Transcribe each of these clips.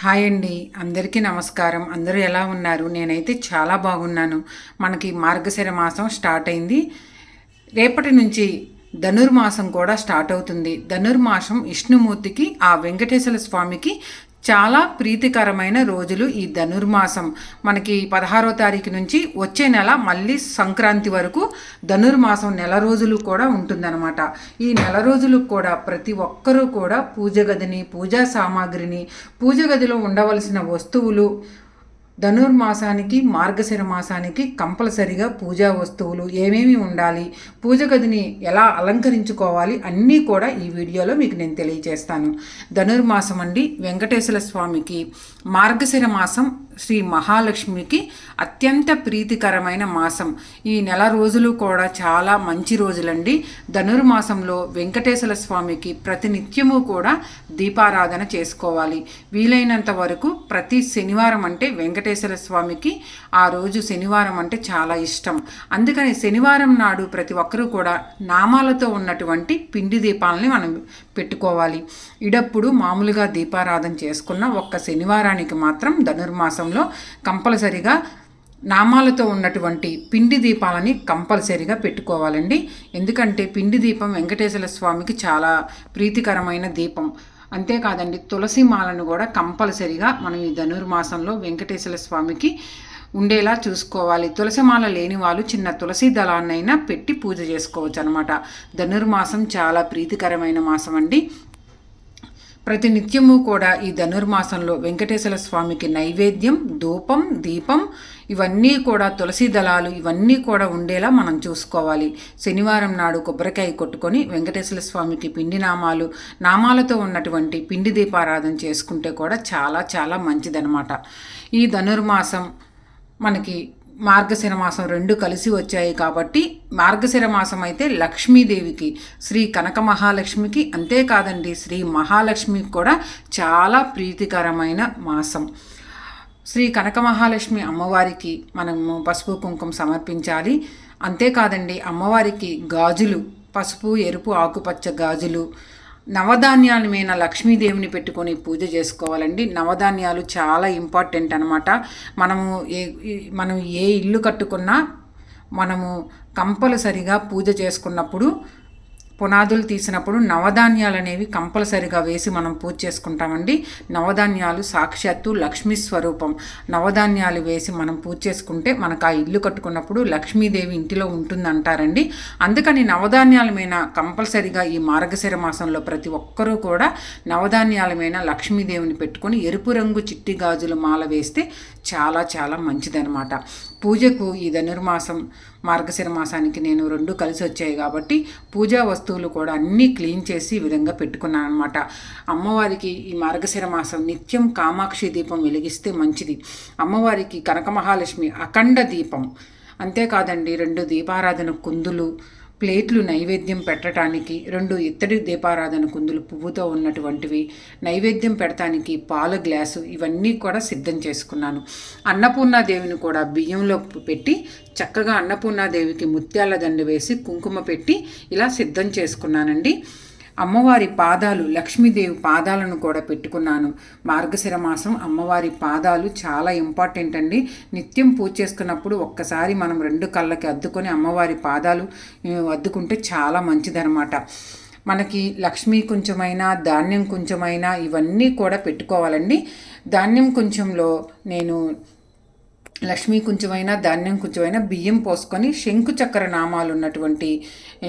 Hi అండి. అందరికీ నమస్కారం. అందరూ ఎలా ఉన్నారు? నేనైతే చాలా బాగున్నాను. మనకి మార్గశిర మాసం స్టార్ట్ అయింది. రేపటి నుంచి ధనుర్మాసం కూడా స్టార్ట్ అవుతుంది. ధనుర్మాసం విష్ణుమూర్తికి ఆ వెంకటేశ్వర స్వామికి చాలా ప్రీతికరమైన రోజులు ఈ ధనుర్మాసం. మనకి పదహారో తారీఖు నుంచి వచ్చే నెల మళ్ళీ సంక్రాంతి వరకు ధనుర్మాసం నెల రోజులు కూడా ఉంటుందన్నమాట. ఈ నెల రోజులు కూడా ప్రతి ఒక్కరూ కూడా పూజ గదిని పూజా సామాగ్రిని పూజ గదిలో ఉండవలసిన వస్తువులు ధనుర్మాసానికి మార్గశిర మాసానికి కంపల్సరిగా పూజా వస్తువులు ఏమేమి ఉండాలి పూజ గదిని ఎలా అలంకరించుకోవాలి అన్నీ కూడా ఈ వీడియోలో మీకు నేను తెలియజేస్తాను. ధనుర్మాసం అండి వెంకటేశ్వర స్వామికి. మార్గశిర మాసం శ్రీ మహాలక్ష్మికి అత్యంత ప్రీతికరమైన మాసం. ఈ నెల రోజులు కూడా చాలా మంచి రోజులండి. ధనుర్మాసంలో వెంకటేశ్వర స్వామికి ప్రతినిత్యము కూడా దీపారాధన చేసుకోవాలి. వీలైనంత వరకు ప్రతి శనివారం అంటే వెంకటేశ్వర స్వామికి ఆ రోజు శనివారం అంటే చాలా ఇష్టం. అందుకని శనివారం నాడు ప్రతి ఒక్కరూ కూడా నామాలతో ఉన్నటువంటి పిండి దీపాలని మనం పెట్టుకోవాలి. ఇడప్పుడు మామూలుగా దీపారాధన చేసుకున్న ఒక్క శనివారానికి మాత్రం ధనుర్మాసంలో కంపల్సరిగా నామాలతో ఉన్నటువంటి పిండి దీపాలని కంపల్సరీగా పెట్టుకోవాలండి. ఎందుకంటే పిండి దీపం వెంకటేశ్వర స్వామికి చాలా ప్రీతికరమైన దీపం. అంతేకాదండి తులసి మాలను కూడా కంపల్సరిగా మనం ఈ ధనుర్మాసంలో వెంకటేశ్వర స్వామికి ఉండేలా చూసుకోవాలి. తులసిమాల లేని వాళ్ళు చిన్న తులసి దళాన్నైనా పెట్టి పూజ చేసుకోవచ్చు అనమాట ధనుర్మాసం చాలా ప్రీతికరమైన మాసం అండి ప్రతి నిత్యము కూడా ఈ ధనుర్మాసంలో వెంకటేశ్వర స్వామికి నైవేద్యం ధూపం దీపం ఇవన్నీ కూడా తులసి దళాలు ఇవన్నీ కూడా ఉండేలా మనం చూసుకోవాలి. శనివారం నాడు కొబ్బరికాయ కొట్టుకొని వెంకటేశ్వర స్వామికి పిండి నామాలు నామాలతో ఉన్నటువంటి పిండి దీపారాధన చేసుకుంటే కూడా చాలా చాలా మంచిదనమాట ఈ ధనుర్మాసం మనకి మార్గశిర మాసం రెండు కలిసి వచ్చాయి కాబట్టి మార్గశిర మాసం అయితే లక్ష్మీదేవికి శ్రీ కనక మహాలక్ష్మికి అంతేకాదండి శ్రీ మహాలక్ష్మికి కూడా చాలా ప్రీతికరమైన మాసం. శ్రీ కనక మహాలక్ష్మి అమ్మవారికి మనము పసుపు కుంకుమ సమర్పించాలి. అంతేకాదండి అమ్మవారికి గాజులు పసుపు ఎరుపు ఆకుపచ్చ గాజులు నవధాన్యాల మీద లక్ష్మీదేవిని పెట్టుకొని పూజ చేసుకోవాలండి. నవధాన్యాలు చాలా ఇంపార్టెంట్ అనమాట మనము ఏ మనం ఏ ఇల్లు కట్టుకున్నా మనము కంపల్సరిగా పూజ చేసుకున్నప్పుడు పునాదులు తీసినప్పుడు నవధాన్యాలు అనేవి కంపల్సరిగా వేసి మనం పూజ చేసుకుంటామండి. నవధాన్యాలు సాక్షాత్తు లక్ష్మీ స్వరూపం. నవధాన్యాలు వేసి మనం పూజ చేసుకుంటే మనకు ఆ ఇల్లు కట్టుకున్నప్పుడు లక్ష్మీదేవి ఇంటిలో ఉంటుంది అంటారండి అందుకని నవధాన్యాల మీద కంపల్సరిగా ఈ మార్గశిర మాసంలో ప్రతి ఒక్కరూ కూడా నవధాన్యాల మీద లక్ష్మీదేవిని పెట్టుకొని ఎరుపు రంగు చిట్టి గాజులు మాల వేస్తే చాలా చాలా మంచిదనమాట పూజకు ఈ ధనుర్మాసం మార్గశిర మాసానికి నేను రెండు కలిసి వచ్చాయి కాబట్టి పూజా వస్తువులు కూడా అన్నీ క్లీన్ చేసి ఈ విధంగా పెట్టుకున్నాను అనమాట అమ్మవారికి ఈ మార్గశిర మాసం నిత్యం కామాక్షి దీపం వెలిగిస్తే మంచిది. అమ్మవారికి కనక మహాలక్ష్మి అఖండ దీపం. అంతేకాదండి రెండు దీపారాధన కుందులు ప్లేట్లు నైవేద్యం పెట్టడానికి రెండు ఇత్తడి దీపారాధన కుందులు పువ్వుతో ఉన్నటువంటివి నైవేద్యం పెడటానికి పాల గ్లాసు ఇవన్నీ కూడా సిద్ధం చేసుకున్నాను. అన్నపూర్ణాదేవిని కూడా బియ్యంలో పెట్టి చక్కగా అన్నపూర్ణాదేవికి ముత్యాల దండ వేసి కుంకుమ పెట్టి ఇలా సిద్ధం చేసుకున్నానండి. అమ్మవారి పాదాలు లక్ష్మీదేవి పాదాలను కూడా పెట్టుకున్నాను. మార్గశిర మాసం అమ్మవారి పాదాలు చాలా ఇంపార్టెంట్ అండి. నిత్యం పూజ చేసుకున్నప్పుడు ఒక్కసారి మనం రెండు కళ్ళకి అద్దుకొని అమ్మవారి పాదాలు అద్దుకుంటే చాలా మంచిదనమాట మనకి లక్ష్మీ కొంచెమైనా ధాన్యం కొంచెమైనా ఇవన్నీ కూడా పెట్టుకోవాలండి. ధాన్యం కొంచెంలో నేను లక్ష్మీ కుంచమైనా ధాన్యం కుంచమైనా బియ్యం పోసుకొని శంకు చక్ర నామాలు ఉన్నటువంటి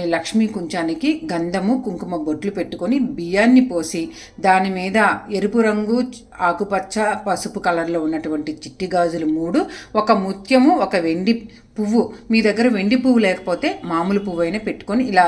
లక్ష్మీ కుంచానికి గంధము కుంకుమ బొట్లు పెట్టుకొని బియ్యాన్ని పోసి దాని మీద ఎరుపు రంగు ఆకుపచ్చ పసుపు కలర్లో ఉన్నటువంటి చిట్టి గాజులు మూడు ఒక ముత్యము ఒక వెండి పువ్వు. మీ దగ్గర వెండి పువ్వు లేకపోతే మామూలు పువ్వు అయినా పెట్టుకొని ఇలా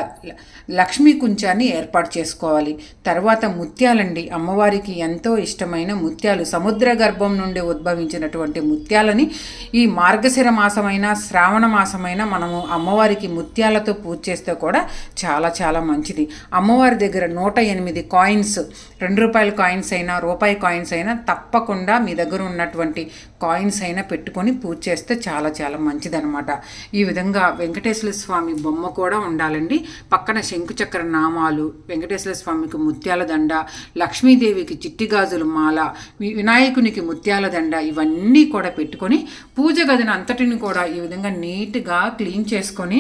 లక్ష్మీ కుంచాన్ని ఏర్పాటు చేసుకోవాలి. తర్వాత ముత్యాలండి. అమ్మవారికి ఎంతో ఇష్టమైన ముత్యాలు. సముద్ర గర్భం నుండి ఉద్భవించినటువంటి ముత్యాలని ఈ మార్గశిర మాసమైన శ్రావణ మాసమైన మనము అమ్మవారికి ముత్యాలతో పూజ చేస్తే కూడా చాలా చాలా మంచిది. అమ్మవారి దగ్గర నూట ఎనిమిది కాయిన్స్ రెండు రూపాయల కాయిన్స్ అయినా రూపాయి కాయిన్స్ అయినా అయినా తప్పకుండా మీ దగ్గర ఉన్నటువంటి కాయిన్స్ అయినా పెట్టుకొని పూజ చేస్తే చాలా చాలా మంచిదనమాట ఈ విధంగా వెంకటేశ్వర స్వామి బొమ్మ కూడా ఉండాలండి. పక్కన శంకుచక్ర నామాలు వెంకటేశ్వర స్వామికి ముత్యాల దండ లక్ష్మీదేవికి చిట్టి గాజుల మాల వి- వినాయకునికి ముత్యాల దండ ఇవన్నీ కూడా పెట్టుకొని పూజ గదిని అంతటిని కూడా ఈ విధంగా నీట్గా క్లీన్ చేసుకొని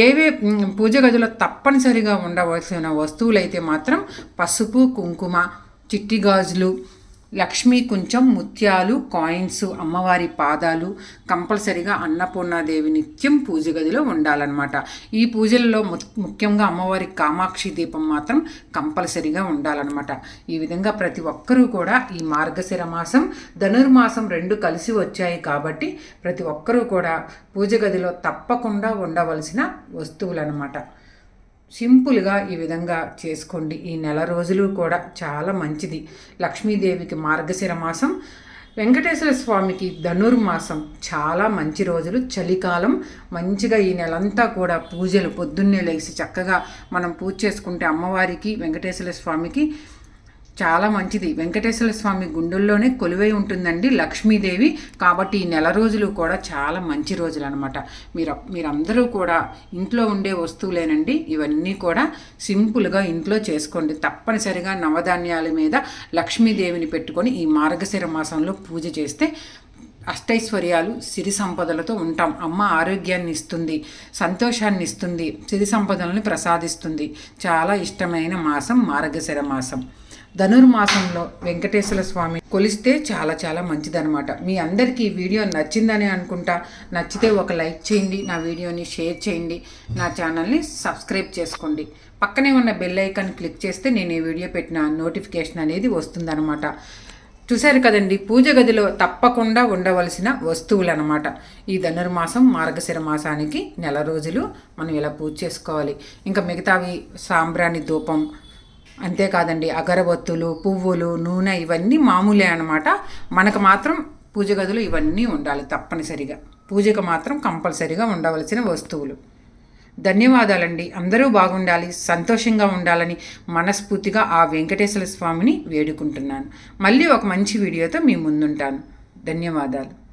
ఏవే పూజ గదిలో తప్పనిసరిగా ఉండవలసిన వస్తువులైతే మాత్రం పసుపు కుంకుమ చిట్టి గాజులు లక్ష్మీ కొంచెం ముత్యాలు కాయిన్స్ అమ్మవారి పాదాలు కంపల్సరిగా అన్నపూర్ణాదేవి నిత్యం పూజ గదిలో ఉండాలన్నమాట. ఈ పూజలలో ముఖ్యంగా అమ్మవారి కామాక్షి దీపం మాత్రం కంపల్సరిగా ఉండాలన్నమాట. ఈ విధంగా ప్రతి ఒక్కరూ కూడా ఈ మార్గశిర మాసం ధనుర్మాసం రెండు కలిసి వచ్చాయి కాబట్టి ప్రతి ఒక్కరూ కూడా పూజ గదిలో తప్పకుండా ఉండవలసిన వస్తువులన్నమాట. సింపుల్గా ఈ విధంగా చేసుకోండి. ఈ నెల రోజులు కూడా చాలా మంచిది. లక్ష్మీదేవికి మార్గశిర మాసం వెంకటేశ్వర స్వామికి ధనుర్మాసం చాలా మంచి రోజులు. చలికాలం మంచిగా ఈ నెలంతా కూడా పూజలు పొద్దున్నే లేచి చక్కగా మనం పూజ చేసుకుంటే అమ్మవారికి వెంకటేశ్వర స్వామికి చాలా మంచిది. వెంకటేశ్వర స్వామి గుండెల్లోనే కొలువై ఉంటుందండి లక్ష్మీదేవి. కాబట్టి ఈ నెల రోజులు కూడా చాలా మంచి రోజులు అనమాట మీరు మీరందరూ కూడా ఇంట్లో ఉండే వస్తువులేనండి. ఇవన్నీ కూడా సింపుల్గా ఇంట్లో చేసుకోండి. తప్పనిసరిగా నవధాన్యాల మీద లక్ష్మీదేవిని పెట్టుకొని ఈ మార్గశిర మాసంలో పూజ చేస్తే అష్టైశ్వర్యాలు సిరి సంపదలతో ఉంటాం. అమ్మ ఆరోగ్యాన్ని ఇస్తుంది సంతోషాన్ని ఇస్తుంది సిరి సంపదలను ప్రసాదిస్తుంది. చాలా ఇష్టమైన మాసం మార్గశిర మాసం. ధనుర్మాసంలో వెంకటేశ్వర స్వామి కొలిస్తే చాలా చాలా మంచిదనమాట మీ అందరికీ ఈ వీడియో నచ్చిందని అనుకుంటా. నచ్చితే ఒక లైక్ చేయండి నా వీడియోని షేర్ చేయండి నా ఛానల్ని సబ్స్క్రైబ్ చేసుకోండి. పక్కనే ఉన్న బెల్ ఐకాన్ క్లిక్ చేస్తే నేను ఈ వీడియో పెట్టిన నోటిఫికేషన్ అనేది వస్తుందన్నమాట. చూశారు కదండి పూజ గదిలో తప్పకుండా ఉండవలసిన వస్తువులు అనమాట ఈ ధనుర్మాసం మార్గశిర మాసానికి నెల రోజులు మనం ఇలా పూజ చేసుకోవాలి. ఇంకా మిగతావి సాంబ్రాణి ధూపం అంతేకాదండి అగరబత్తులు పువ్వులు నూనె ఇవన్నీ మామూలే అనమాట మనకు మాత్రం పూజ గదులు ఇవన్నీ ఉండాలి తప్పనిసరిగా. పూజకు మాత్రం కంపల్సరిగా ఉండవలసిన వస్తువులు. ధన్యవాదాలండి. అందరూ బాగుండాలి సంతోషంగా ఉండాలని మనస్ఫూర్తిగా ఆ వెంకటేశ్వర స్వామిని వేడుకుంటున్నాను. మళ్ళీ ఒక మంచి వీడియోతో మీ ముందుంటాను. ధన్యవాదాలు.